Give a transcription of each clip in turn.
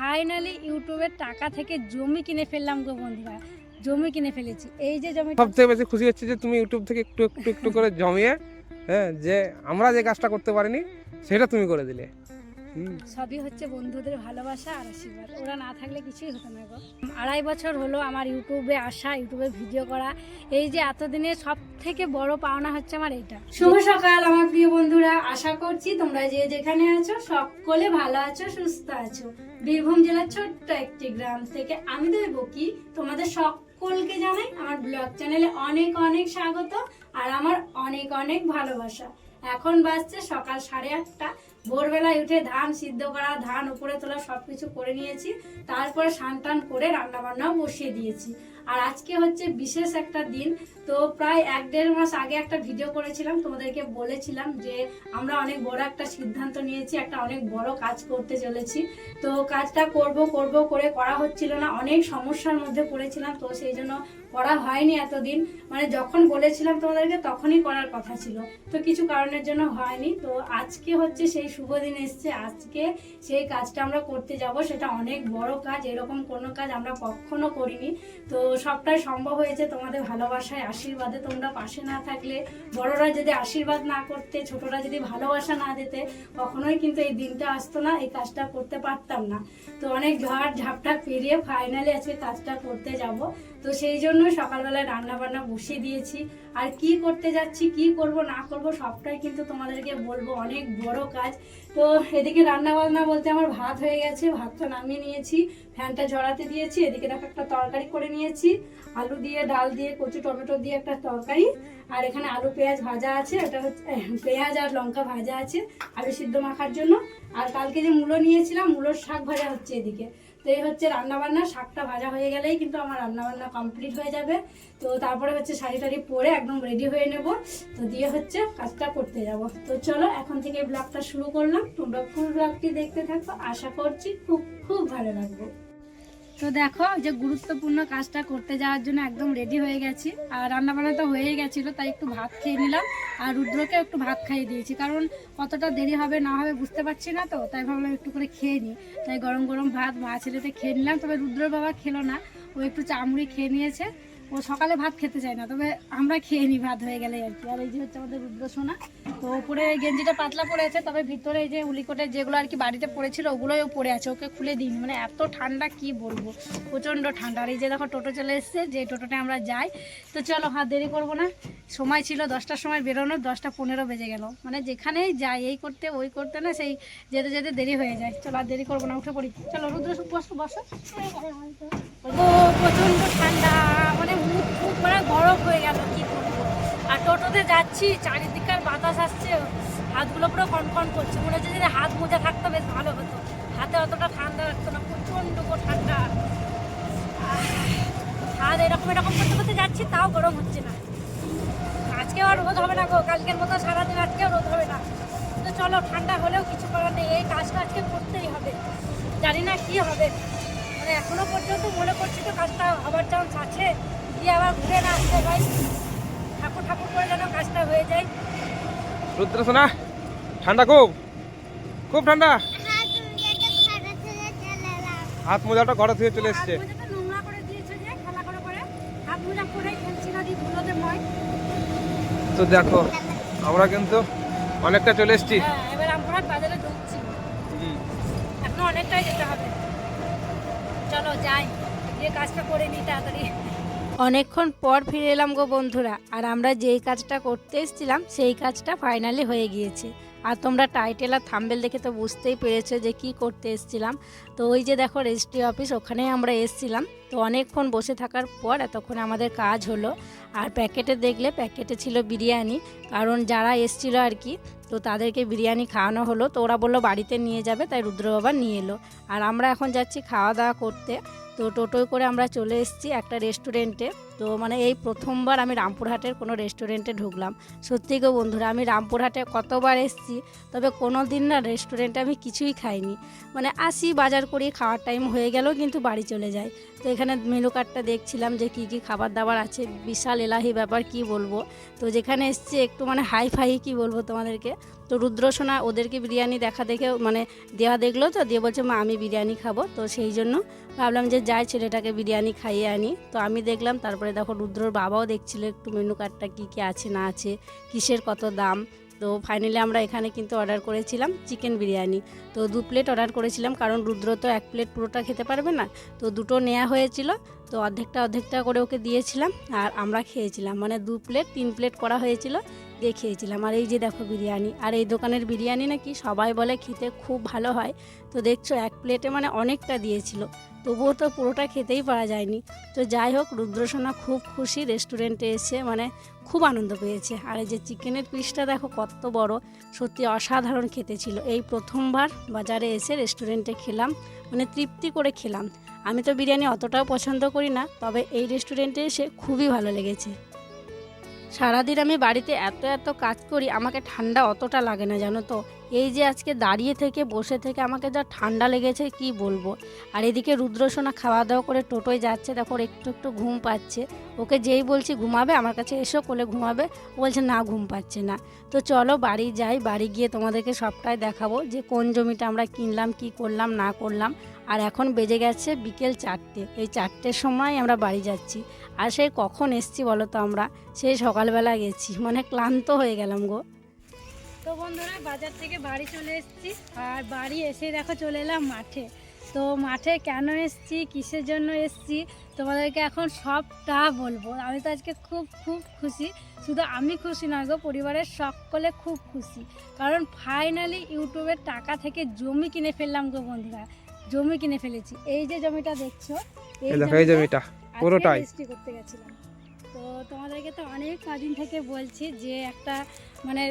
Finally ইউটিউবে টাকা থেকে জমি কিনে ফেললাম গো বন্ধুরা। জমি কিনে ফেলেছি। এই যে জমি সব থেকে বেশি খুশি হচ্ছে যে তুমি ইউটিউব থেকে একটু একটু একটু করে জমিয়ে হ্যাঁ যে আমরা যে কাজটা করতে পারিনি, সেটা তুমি করে দিলে। সবই হচ্ছে বন্ধুদের ভালোবাসা আর আশীর্বাদ। ওরা না থাকলে কিছুই হতো না গো। আড়াই বছর হলো আমার ইউটিউবে আসা, ইউটিউবে ভিডিও করা। এই যে এতদিনে সব থেকে বড় পাওনা হচ্ছে আমার এইটা। শুভ সকাল আমার প্রিয় বন্ধুরা। আশা করছি তোমরা যে যেখানে আছো, সকলে ভালো আছো, সুস্থ আছো। বীরভূম জেলার ছোট্ট একটি গ্রাম থেকে আমি দেব কি তোমাদের সকলকে জানাই আমার ব্লগ চ্যানেলে অনেক অনেক স্বাগত আর আমার অনেক অনেক ভালোবাসা। এখন বাজছে সকাল সাড়ে আটটা। ভোরবেলায় উঠে ধান সিদ্ধ করা, ধান উপরে তোলা সব কিছু করে নিয়েছি। তারপরে স্নান টান করে রান্না বান্নাও বসিয়ে দিয়েছি। আর আজকে হচ্ছে বিশেষ একটা দিন। তো প্রায় এক দেড় মাস আগে একটা ভিডিও করেছিলাম, তোমাদেরকে বলেছিলাম যে আমরা অনেক বড় একটা সিদ্ধান্ত নিয়েছি, একটা অনেক বড় কাজ করতে চলেছি। তো কাজটা করব করব করে করা হচ্ছিল না, অনেক সমস্যার মধ্যে পড়েছিলাম। তো সেই জন্য করা হয়নি এতদিন। মানে যখন বলেছিলাম তোমাদেরকে, তখনই করার কথা ছিল। তো কিছু কারণের জন্য হয়নি। তো আজকে হচ্ছে সেই শুভ দিন এসছে। আজকে সেই কাজটা আমরা করতে যাব। সেটা অনেক বড় কাজ। এরকম কোনো কাজ আমরা কখনো করিনি। তো সবটাই সম্ভব হয়েছে তোমাদের ভালোবাসায়, আশীর্বাদে। তোমরা পাশে না থাকলে, বড়রা যদি আশীর্বাদ না করতে, ছোটরা যদি ভালোবাসা না দিতে, কখনোই কিন্তু এই দিনটা আসতো না, এই কাজটা করতে পারতাম না। তো অনেক ঝড় ঝাপটা পেরিয়ে ফাইনালি আজকে কাজটা করতে যাব। তো সেই জন্য সকালবেলায় রান্না বান্না বসিয়ে দিয়েছি। আর কি করতে যাচ্ছি, কি করব, না করব, সবটাই কিন্তু তোমাদেরকে বলব। অনেক বড় কাজ। তো এদিকে রান্না বান্না বলতে আমার ভাত হয়ে গেছে ভাতটা নামিয়ে নিয়েছি। ফ্যানটা ঝরাতে দিয়েছি, এদিকে দেখো একটা তরকারি করে নিয়েছি। আলু দিয়ে, ডাল দিয়ে, কচু, টমেটো দিয়ে একটা তরকারি। আর এখানে আলু, পেঁয়াজ ভাজা আছে এটা হচ্ছে পেঁয়াজ আর লঙ্কা ভাজা আছে, আলু সিদ্ধ মাখার জন্য। আর কালকে যে মূলো নিয়েছিলাম, মূলোর শাক ভাজা হচ্ছে এদিকে। তো এই হচ্ছে রান্নাবান্না, শাকটা ভাজা হয়ে গেলেই কিন্তু আমার রান্নাবান্না কমপ্লিট হয়ে যাবে। তো তারপরে হচ্ছে শাড়ি টাড়ি পরে একদম রেডি হয়ে নেব। তো দিয়ে হচ্ছে কাজটা করতে যাব। তো চলো এখন থেকে ব্লগটা শুরু করলাম। তোমরা ফুল ব্লগটি দেখতে থাকো। আশা করছি খুব খুব ভালো লাগবে। তো দেখো যে গুরুত্বপূর্ণ কাজটা করতে যাওয়ার জন্য একদম রেডি হয়ে গেছি। আর রান্নাবান্না তো হয়েই গেছিল, তাই একটু ভাত খেয়ে নিলাম। আর রুদ্রকে একটু ভাত খাইয়ে দিয়েছি, কারণ কতটা দেরি হবে না হবে বুঝতে পারছি না তো, তাই ভাবলাম একটু করে খেয়ে নিই। তাই গরম গরম ভাত মা ছেলেতে খেয়ে নিলাম, তবে রুদ্রর বাবা খেলো না, ও একটু চামড়ি খেয়ে নিয়েছে। ও সকালে ভাত খেতে চায় না, তবে আমরা খেয়ে নিই ভাত হয়ে গেলে আর কি। আর এই যে হচ্ছে আমাদের রুদ্র সোনা তো উপরে গেঞ্জিটা পাতলা পড়ে আছে, তবে ভিতরে এই যে উলিকোটের যেগুলো আর কি বাড়িতে পড়েছিল ওগুলোও পড়ে আছে, ওকে খুলে দিইনি। মানে এত ঠান্ডা, কি বলব? প্রচণ্ড ঠান্ডা। আর এই যে দেখো, টোটো চলে এসছে, যে টোটোতে আমরা যাই। তো চলো, হাত দেরি করব না। সময় ছিল দশটার সময় বেরোনোর দশটা পনেরো বেজে গেল। মানে যেখানেই যাই, এই করতে, ওই করতে না, সেই যেতে যেতে দেরি হয়ে যায়। চলো, আর দেরি করব না, উঠে পড়ি। চলো, রুদ্র, বসো বসো। প্রচণ্ড ঠান্ডা। মুখ মানে বরফ হয়ে গেল কি আর টোটোতে যাচ্ছি, চারিদিককার বাতাস আসছে, হাতগুলো পুরো কনকন করছে। মনে হচ্ছে যদি হাত মোজা থাকতো বেশ ভালো হতো। হাতে অতটা ঠান্ডা লাগতো না, প্রচণ্ড ঠান্ডা। হাত এরকম এরকম করতে করতে যাচ্ছি, তাও গরম হচ্ছে না। আজকেও আর রোদ হবে না গো, কালকের মতো সারাদিন আজকেও রোদ হবে না। তো চলো, ঠান্ডা হলেও কিছু করার নেই, এই কাজটা আজকে করতেই হবে। জানি না কি হবে। মানে এখনও পর্যন্ত মনে করছি তো কাজটা আবার চান্স আছে। দিয়ে আবার ঘুরে না আসতে ভাই ঠাকুর ঠাকুর করে যেন কাজটা হয়ে যায়। রুদ্র সোনা ঠান্ডা খুব? খুব ঠান্ডা? হাত মোজাটা ঘরে থেকে চলে এসছে। হাত মোজাটা নোংরা করে দিয়েছে যে খেলা করে করে। হাত মোজা পরেই খেলছি না দিয়ে ধুলোতে ময় তো দেখো আমরা কিন্তু অনেকটা চলে এসেছি। হ্যাঁ এবার আমরা বাজারে ঢুকছি। এখনও অনেকটাই যেতে হবে। চলো যাই। গিয়ে কাজটা করে নিই তাড়াতাড়ি। অনেকক্ষণ পর ফিরে এলাম গো বন্ধুরা। আর আমরা যেই কাজটা করতে এসেছিলাম, সেই কাজটা ফাইনালি হয়ে গিয়েছে। আর তোমরা টাইটেল আর থাম্বেল দেখে তো বুঝতেই পেরেছ যে কি করতে এসেছিলাম। তো ওই যে দেখো রেজিস্ট্রি অফিস ওখানেই আমরা এসেছিলাম। তো অনেকক্ষণ বসে থাকার পর এতক্ষণ আমাদের কাজ হলো। আর প্যাকেটে দেখলে প্যাকেটে ছিল বিরিয়ানি। কারণ যারা এসছিল আর কি, তো তাদেরকে বিরিয়ানি খাওয়ানো হলো। তো ওরা বলল বাড়িতে নিয়ে যাবে, তাই রুদ্র বাবা নিয়ে এলো। আর আমরা এখন যাচ্ছি খাওয়া দাওয়া করতে। তো টোটোয় করে আমরা চলে এসেছি একটা রেস্টুরেন্টে তো মানে এই প্রথমবার আমি রামপুরহাটের কোনো রেস্টুরেন্টে ঢুকলাম। সত্যি গো বন্ধুরা, আমি রামপুরহাটে কতবার এসেছি, তবে কোনো দিন না রেস্টুরেন্টে আমি কিছুই খাইনি। মানে আসি, বাজার করি, খাওয়ার টাইম হয়ে গেলেও কিন্তু বাড়ি চলে যাই। তো এখানে মেনু কার্ডটা দেখছিলাম যে কী কী খাবার দাবার আছে, বিশাল এলাহি ব্যাপার, কি বলব? তো যেখানে এসছি একটু মানে হাই ফাই কি বলব তোমাদেরকে? তো রুদ্রসোনা ওদেরকে বিরিয়ানি দেখা দেখে মানে দেওয়া দেখল তো, দিয়ে বলছে, মা, আমি বিরিয়ানি খাব। তো সেই জন্য ভাবলাম যে যাই, ছেলেটাকে বিরিয়ানি খাইয়ে আনি। তো আমি দেখলাম, তারপরে দেখো রুদ্রর বাবাও দেখছিল একটু মেনু কার্ডটা কী কী আছে, না আছে, কিসের কত দাম। তো ফাইনালি আমরা এখানে কিন্তু অর্ডার করেছিলাম চিকেন বিরিয়ানি। তো দু প্লেট অর্ডার করেছিলাম, কারণ রুদ্র তো এক প্লেট পুরোটা খেতে পারবে না। তো দুটো নেওয়া হয়েছিল। তো অর্ধেকটা অর্ধেকটা করে ওকে দিয়েছিলাম আর আমরা খেয়েছিলাম। মানে দু প্লেট, তিন প্লেট করা হয়েছিল, দিয়ে খেয়েছিলাম। আর এই যে দেখো বিরিয়ানি, আর এই দোকানের বিরিয়ানি নাকি সবাই বলে খেতে খুব ভালো হয়। তো দেখছ, এক প্লেটে মানে অনেকটা দিয়েছিল। তবুও তো পুরোটা খেতেই পারা যায়নি। তো যাই হোক, রুদ্রসোনা খুব খুশি রেস্টুরেন্টে এসে মানে খুব আনন্দ পেয়েছে। আর এই যে চিকেনের পিসটা দেখো কত বড়, সত্যি অসাধারণ খেতে ছিল। এই প্রথমবার বাজারে এসে রেস্টুরেন্টে খেলাম। মানে তৃপ্তি করে খেলাম। আমি তো বিরিয়ানি অতটাও পছন্দ করি না, তবে এই রেস্টুরেন্টে এসে খুবই ভালো লেগেছে। সারাদিন আমি বাড়িতে এত এত কাজ করি, আমাকে ঠান্ডা অতটা লাগে না, জানো তো? এই যে আজকে দাঁড়িয়ে থেকে, বসে থেকে আমাকে যা ঠান্ডা লেগেছে কি বলব? আর এদিকে রুদ্রসোনা খাওয়া দাওয়া করে টোটোয় যাচ্ছে, দেখো একটু একটু ঘুম পাচ্ছে। ওকে যেই বলছি ঘুমাবে, আমার কাছে এসো, কোলে ঘুমাবে। ও বলছে, না, ঘুম পাচ্ছে না। তো চলো বাড়ি যাই, বাড়ি গিয়ে তোমাদেরকে সবটাই দেখাবো যে কোন জমিটা আমরা কিনলাম, কি করলাম, না করলাম। আর এখন বেজে গেছে বিকেল চারটে। এই চারটের সময় আমরা বাড়ি যাচ্ছি। আর সেই কখন এসছি বলো তো আমরা? সেই সকালবেলা গেছি। মানে ক্লান্ত হয়ে গেলাম গো। তো বন্ধুরা বাজার থেকে বাড়ি চলে এসেছি। আর বাড়ি এসে দেখো চলে এলাম মাঠে। তো মাঠে কেন এসেছি? কিসের জন্য এসেছি? তোমাদেরকে এখন সবটা বলব। আমি তো আজকে খুব খুব খুশি। শুধু আমি খুশি না গো পরিবারের সকলে খুব খুশি। কারণ ফাইনালি ইউটিউবের টাকা থেকে জমি কিনে ফেললাম গো বন্ধুরা। জমি কিনে ফেলেছি। এই যে জমিটা দেখছ এই জমিটা পুরোটাই। করতে গেছিলাম। তো তোমাদেরকে তো অনেক কদিন থেকে বলছি যে একটা মানে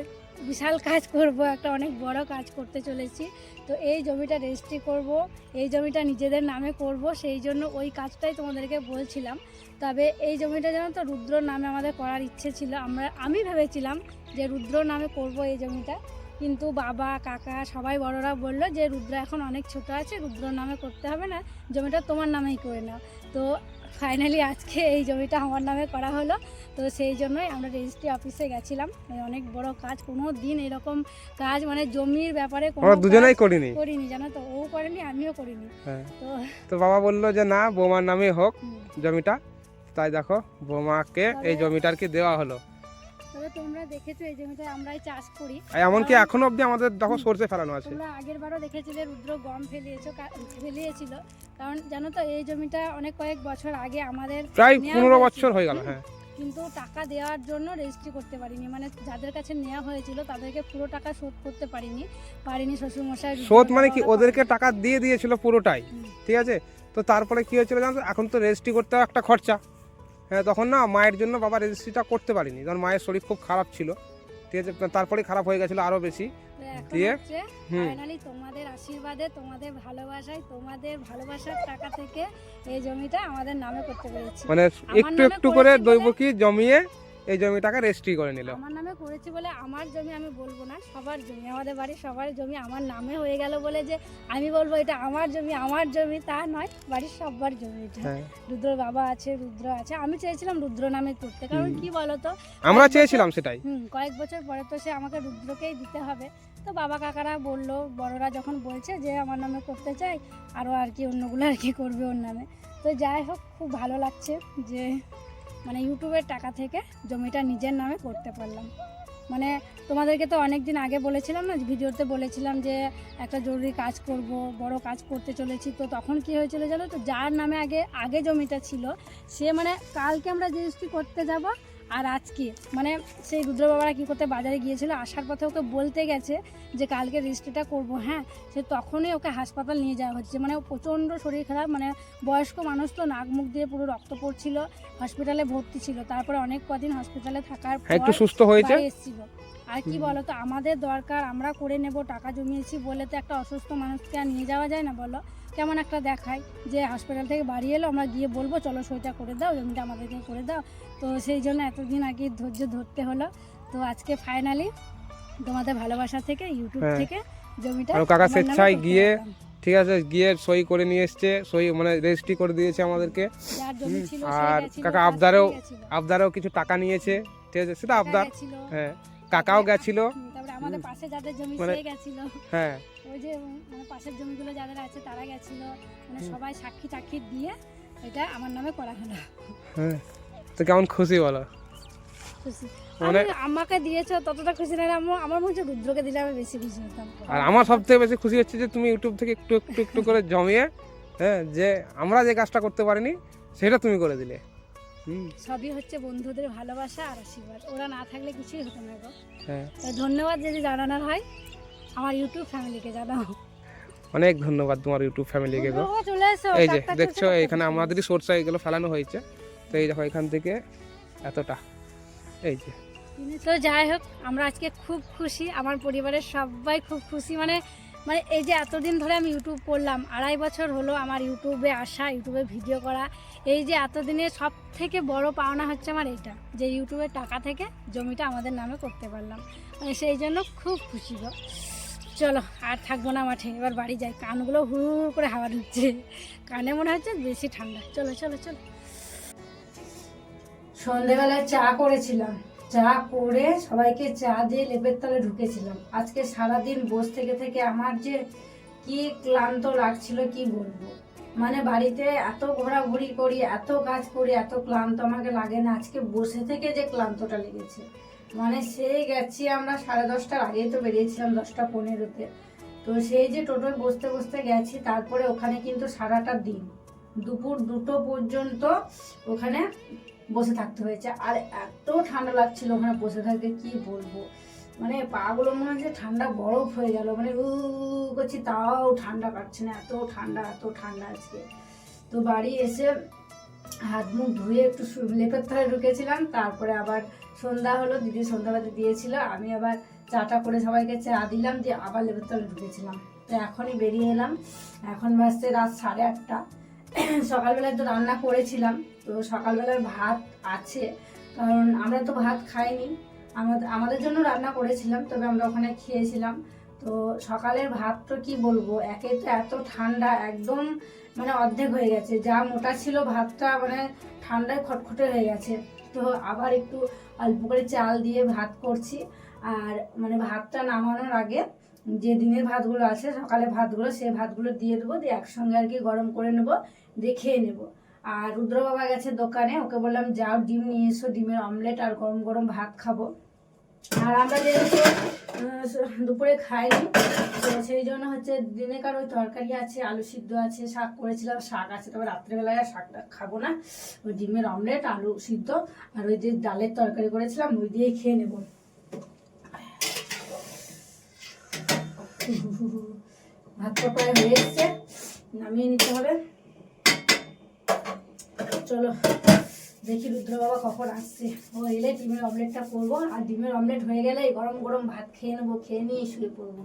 বিশাল কাজ করব, একটা অনেক বড় কাজ করতে চলেছি। তো এই জমিটা রেজিস্ট্রি করব, এই জমিটা নিজেদের নামে করব, সেই জন্য ওই কাজটাই তোমাদেরকে বলছিলাম। তবে এই জমিটা যেন তো, রুদ্র নামে আমাদের করার ইচ্ছে ছিল। আমরা, আমি ভেবেছিলাম যে রুদ্র নামে করব এই জমিটা। কিন্তু বাবা কাকা সবাই বড়রা বলল যে রুদ্র এখন অনেক ছোট আছে রুদ্র নামে করতে হবে না জমিটা তোমার নামেই করে নাও। তো ফাইনালি আজকে এই জমিটা আমার নামে করা হলো। তো সেই জন্যই আমরা রেজিস্ট্রি অফিসে গেছিলাম। অনেক বড় কাজ কোনো দিন এরকম কাজ মানে জমির ব্যাপারে আমরা দুজনেই করিনি। করিনি জানো তো? ও করেনি আমিও করিনি। হ্যাঁ। তো তো বাবা বলল যে না বৌমার নামে হোক জমিটা। তাই দেখো বৌমাকে এই জমিটা আর কি দেওয়া হলো। তবে তোমরা দেখেছ এই জমিটা আমরাই চাষ করি। এমনকি এখনও অবধি আমাদের দেখো সরষে ফেলানো আছে। তোমরা আগের বারও দেখেছিলে রুদ্র গম ফেলিয়েছো ফেলিয়েছিল। কারণ জানো তো এই জমিটা অনেক কয়েক বছর আগে আমাদের প্রায় পনেরো। বছর হয়ে গেল হ্যাঁ। কিন্তু টাকা দেওয়ার জন্য রেজিস্ট্রি করতে পারিনি। মানে যাদের কাছে নেওয়া হয়েছিল তাদেরকে পুরো টাকা শোধ করতে পারিনি। পারিনি শ্বশুরমশাই শোধ মানে কি? ওদেরকে টাকা দিয়ে দিয়েছিল পুরোটাই ঠিক আছে? তো তারপরে কি হয়েছিল জানো? তো? এখন তো রেজিস্ট্রি করতে একটা খরচা। তখন না মায়ের জন্য বাবা রেজিস্ট্রিটা করতে পারিনি। কারণ মায়ের শরীর খুব খারাপ ছিল। ঠিক আছে তারপরে খারাপ হয়ে গেছিল আরও বেশি। দিয়ে? ফাইনালি তোমাদের আশীর্বাদে তোমাদের ভালোবাসায় তোমাদের ভালোবাসার টাকা থেকে এই জমিটা আমাদের নামে করতে পেরেছি। মানে একটু একটু করে দৈবকী জমিয়ে এই জমিটাকে রেজিস্ট্রি করে নিল। আমার নামে করেছি বলে আমার জমি আমি বলব না সবার জমি আমাদের বাড়ির সবার জমি আমার নামে হয়ে গেল বলে যে আমি বলব এটা আমার জমি আমার জমি তা নয় বাড়ির সবার জমি এটা। হ্যাঁ। রুদ্র বাবা আছে রুদ্র আছে আমি চেয়েছিলাম রুদ্র নামে করতে কারণ। কি বলতো? আমরা চেয়েছিলাম সেটাই। হুম কয়েক বছর পরে তো সে আমাকে রুদ্রকেই দিতে হবে। তো বাবা কাকারা বলল বড়রা যখন বলছে যে আমার নামে করতে চাই আরও আর কি অন্যগুলো আর কি করবে ওর নামে। তো যাই হোক খুব ভালো লাগছে যে মানে ইউটিউবের টাকা থেকে জমিটা নিজের নামে করতে পারলাম। মানে তোমাদেরকে তো অনেক দিন আগে বলেছিলাম না, ভিডিওতে বলেছিলাম যে একটা জরুরি কাজ করব, বড় কাজ করতে চলেছি। তো তখন কি হয়েছিল জানো তো, যার নামে আগে আগে জমিটা ছিল, সে মানে কালকে আমরা রেজিস্ট্রি করতে যাব আর আজকে মানে সেই রুদ্র বাবারা কী করতে বাজারে গিয়েছিল আসার পথে ওকে বলতে গেছে যে কালকে রেজিস্ট্রিটা করব হ্যাঁ সে তখনই ওকে হাসপাতাল নিয়ে যাওয়া হচ্ছে। মানে ও প্রচণ্ড শরীর খারাপ মানে বয়স্ক মানুষ তো নাক মুখ দিয়ে পুরো রক্ত পড়ছিল হসপিটালে ভর্তি ছিল তারপরে অনেক কদিন হসপিটালে থাকার হ্যাঁ একটু সুস্থ হয়েছে? এসেছিল। আর কি হুম। বলো তো আমাদের দরকার আমরা করে নেব টাকা জমিয়েছি বলে তো একটা অসুস্থ মানুষকে আর নিয়ে যাওয়া যায় না বলো। কেমন একটা দেখায় যে হসপিটাল থেকে বাড়ি এলো আমরা গিয়ে বলব চলো সইটা করে দাও জমিটা আমাদেরকে করে দাও। তো সেই জন্য এতদিন আগে ধৈর্য ধরতে হলো। তো আজকে ফাইনালি তোমাদের ভালোবাসা থেকে ইউটিউব হ্যাঁ। থেকে জমিটা কাকা স্বেচ্ছায় গিয়ে ঠিক আছে গিয়ে সই করে নিয়ে এসছে সই মানে রেজিস্ট্রি করে দিয়েছে আমাদেরকে। আর কাকা আবদারেও আবদারেও কিছু টাকা নিয়েছে ঠিক আছে সেটা আবদার। হ্যাঁ। কাকাও গেছিল। তারপরে আমাদের পাশে যাদের জমি মানে- সে গেছিল। হ্যাঁ। ওই যে মানে পাশের জমিগুলো যাদের আছে তারা গেছিল। মানে সবাই সাক্ষী টাক্ষী দিয়ে এটা আমার নামে করা হলো। হ্যাঁ। তো কেমন খুশি বলো? খুশি। মানে- আমাকে দিয়েছ ততটা খুশি না আমার আমার মনে হচ্ছে রুদ্রকে দিলে আমি বেশি খুশি হতাম। আর আমার সব থেকে বেশি খুশি হচ্ছে যে তুমি ইউটিউব থেকে একটু একটু একটু করে জমিয়ে হ্যাঁ যে আমরা যে কাজটা করতে পারিনি সেটা তুমি করে দিলে। সবই হচ্ছে বন্ধুদের ভালোবাসা আর আশীর্বাদ। ওরা না থাকলে কিছুই হতো না গো। হ্যাঁ। তাই ধন্যবাদ যদি জানানোর হয় আমার ইউটিউব ফ্যামিলিকে জানাও। অনেক ধন্যবাদ তোমার ইউটিউব ফ্যামিলিকে গো। এই যে দেখছ এখানে আমাদেরই সোর্স এগুলো ফেলানো হয়েছে। তো এই দেখো এখান থেকে এতটা। এই যে। তো যাই হোক আমরা আজকে খুব খুশি। আমার পরিবারের সবাই খুব খুশি। মানে মানে এই যে এতদিন ধরে আমি ইউটিউব করলাম, আড়াই বছর হলো আমার ইউটিউবে আসা ইউটিউবে ভিডিও করা। এই যে এতদিনে সব থেকে বড় পাওনা হচ্ছে আমার এটা যে ইউটিউবের টাকা থেকে জমিটা আমাদের নামে করতে পারলাম। মানে সেই জন্য খুব খুশি গো। চলো, আর থাকব না মাঠে, এবার বাড়ি যাই। কানগুলো হুড় করে হাওয়া ঢুকছে কানে মনে হচ্ছে বেশি ঠান্ডা। চলো চলো চলো। সন্ধেবেলায় চা করেছিলাম। চা করে সবাইকে চা দিয়ে লেপের তলে ঢুকেছিলাম। আজকে সারাদিন বস থেকে থেকে আমার যে কি ক্লান্ত লাগছিল কি বলব? মানে বাড়িতে এত ঘোরাঘুরি করি, এত কাজ করি, এত ক্লান্ত আমাকে লাগে না। আজকে বসে থেকে যে ক্লান্তটা লেগেছে। মানে সেই গেছি আমরা সাড়ে দশটার আগেই তো বেরিয়েছিলাম দশটা পনেরোতে। তো সেই যে টোটোয় বসতে বসতে গেছি, তারপরে ওখানে কিন্তু সারাটা দিন। দুপুর দুটো পর্যন্ত ওখানে বসে থাকতে হয়েছে। আর এত ঠান্ডা লাগছিল ওখানে বসে থাকতে, কি বলব? মানে পাগুলো মনে হচ্ছে ঠান্ডা বরফ হয়ে গেল। মানে উ করছি, তাও ঠান্ডা কাটছে না, এত ঠান্ডা এত ঠান্ডা আজকে। তো বাড়ি এসে হাত মুখ ধুয়ে একটু লেপের তলায় ঢুকেছিলাম। তারপরে আবার সন্ধ্যা হলো, দিদি সন্ধ্যাবাতি দিয়েছিল। আমি আবার চাটা করে সবাইকে চা দিলাম, দিয়ে আবার লেপের তলায় ঢুকেছিলাম। তো এখনই বেরিয়ে এলাম। এখন বাজছে রাত সাড়ে আটটা। সকালবেলায় তো রান্না করেছিলাম, তো সকালবেলার ভাত আছে, কারণ আমরা তো ভাত খাইনি। আমাদের আমাদের জন্য রান্না করেছিলাম, তবে আমরা ওখানে খেয়েছিলাম। তো সকালের ভাত তো কি বলব, একে তো এত ঠান্ডা, একদম মানে অর্ধেক হয়ে গেছে। যা মোটা ছিল ভাতটা মানে ঠান্ডায় খটখটে হয়ে গেছে। তো আবার একটু অল্প করে চাল দিয়ে ভাত করছি, আর মানে ভাতটা নামানোর আগে যে দিনের ভাতগুলো আছে, সকালে ভাতগুলো সেই ভাতগুলো দিয়ে দেবো, দিয়ে একসঙ্গে আর কি গরম করে নেব, দিয়ে খেয়ে নেব। আর রুদ্র বাবা গেছে দোকানে, ওকে বললাম, যাও ডিম নিয়ে এসো, ডিমের অমলেট আর গরম গরম ভাত খাব। আর আমরা যেহেতু দুপুরে খাইনি, তো সেই জন্য হচ্ছে দিনেকার ওই তরকারি আছে, আলু সিদ্ধ আছে, শাক করেছিলাম, শাক আছে, তবে রাত্রেবেলায় আর শাকটা খাব না। ওই ডিমের অমলেট, আলু সিদ্ধ, আর ওই যে ডালের তরকারি করেছিলাম, ওই দিয়েই খেয়ে নেব। ভাতটা প্রায় হয়ে এসছে, নামিয়ে নিতে হবে। চলো, দেখি রুদ্র বাবা কখন আসছে। ও এলে ডিমের অমলেটটা করব, আর ডিমের অমলেট হয়ে গেলে গরম গরম ভাত খেয়ে নেব, খেয়ে নিয়ে শুয়ে পড়ব।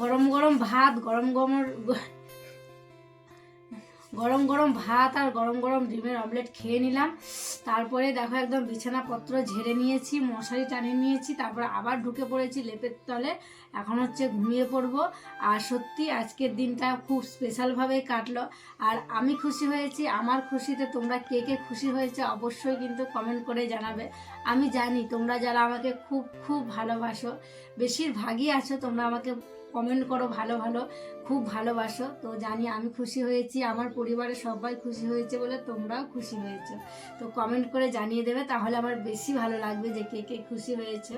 গরম গরম ভাত, গরম গরম গরম গরম ভাত আর গরম গরম ডিমের অমলেট খেয়ে নিলাম। তারপরে দেখো একদম বিছানাপত্র ঝেড়ে নিয়েছি, মশারি টানিয়ে নিয়েছি, তারপর আবার ঢুকে পড়েছি লেপের তলে। এখন হচ্ছে ঘুমিয়ে পড়ব। আর সত্যি আজকের দিনটা খুব স্পেশালভাবেই কাটলো। আর আমি খুশি হয়েছি, আমার খুশিতে তোমরা কে কে খুশি হয়েছে অবশ্যই কিন্তু কমেন্ট করে জানাবে। আমি জানি তোমরা যারা আমাকে খুব খুব ভালোবাসো, বেশিরভাগই আছো তোমরা আমাকে কমেন্ট করো, ভালো ভালো, খুব ভালোবাসো। তো জানি আমি খুশি হয়েছি, আমার পরিবারের সবাই খুশি হয়েছে বলে তোমরাও খুশি হয়েছো। তো কমেন্ট করে জানিয়ে দেবে, তাহলে আমার বেশি ভালো লাগবে যে কে কে খুশি হয়েছে।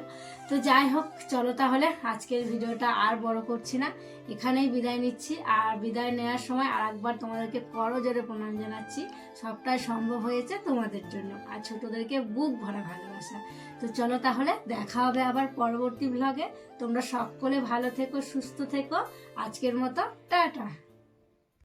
তো যাই হোক, চলো তাহলে আজকের ভিডিওটা আর বড় করছি না। এখানেই বিদায় নিচ্ছি, আর বিদায় নেওয়ার সময় আর একবার তোমাদেরকে করো জোরে প্রণাম জানাচ্ছি। সবটাই সম্ভব হয়েছে তোমাদের জন্য, আর ছোটোদেরকে বুক ভরা ভালোবাসা। তো চলো তাহলে দেখা হবে আবার পরবর্তী ব্লগে তোমরা সকলে ভালো থেকো, সুস্থ থেকো। আজকের মতো টাটা।